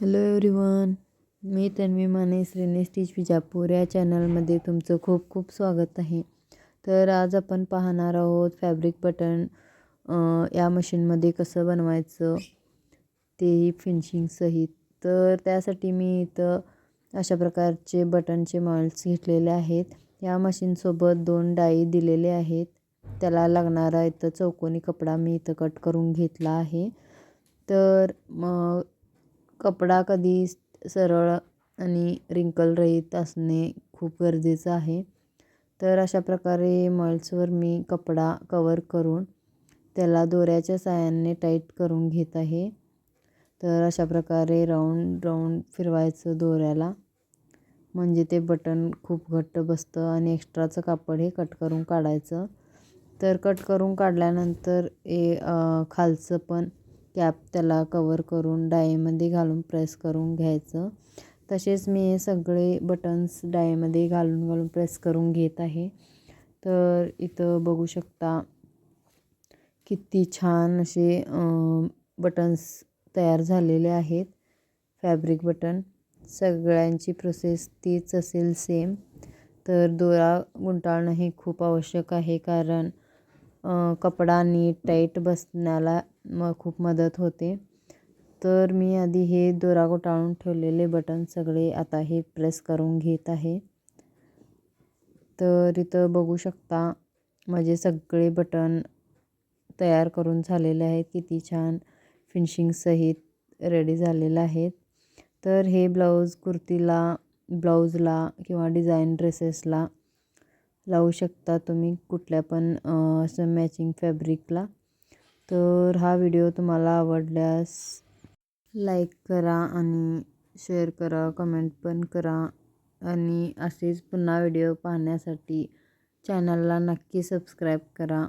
Hello everyone मी तन्वी माने श्रीने stitch Vijapur या चॅनलमध्ये तुमचं खूप खूप स्वागत आहे. तर आज आपण पाहणार आहोत फॅब्रिक बटन या मशीनमध्ये कसं बनवायचं तेही फिनिशिंगसहित तर त्यासाठी मी इथं अशा प्रकारचे बटनचे मॉल्स घेतलेले आहेत. या मशीनसोबत दोन डाई दिलेले आहेत. त्याला लागणारा इथं चौकोनी कपडा मी इथं कट करून घेतला आहे. तर मग कपडा कधी सरळ आणि रिंकलरहित असणे खूप गरजेचं आहे. तर अशा प्रकारे मल्सवर मी कपडा कवर करून त्याला दोऱ्याच्या साहाय्याने टाईट करून घेत आहे. तर अशा प्रकारे राऊंड राऊंड फिरवायचं दोऱ्याला. म्हणजे ते बटन खूप घट्ट बसतं आणि एक्स्ट्राचं कापड हे कट करून काढायचं. तर कट करून काढल्यानंतर हे खालचं पण कॅप त्याला कवर करून डायमध्ये घालून प्रेस करून घ्यायचं. तसेच मी हे सगळे बटन्स डायमध्ये घालून घालून प्रेस करून घेत आहे. तर इथं बघू शकता किती छान असे बटन्स तयार झालेले आहेत. फॅब्रिक बटन सगळ्यांची प्रोसेस तीच असेल सेम तर दोरा गुंटाळणं हे खूप आवश्यक आहे कारण कपडा नीट टाईट बसण्याला मग खूप मदत होते. तर मी आधी हे दोरा गोटाळून ठेवलेले बटन सगळे आता हे प्रेस करून घेत आहे. तर इथं बघू शकता माझे सगळे बटन तयार करून झालेले आहेत. किती छान फिनिशिंगसहित रेडी झालेलं आहेत. तर हे ब्लाऊज कुर्तीला ब्लाऊजला किंवा डिझाईन ड्रेसेसला लावू शकता तुम्ही कुठल्या पण असं मॅचिंग फॅब्रिकला तर हा व्हिडिओ तुम्हाला आवडल्यास लाईक करा आणि शेअर करा कमेंट पण करा. आणि असेच पुन्हा व्हिडिओ पाहण्यासाठी चॅनलला नक्की सबस्क्राईब करा.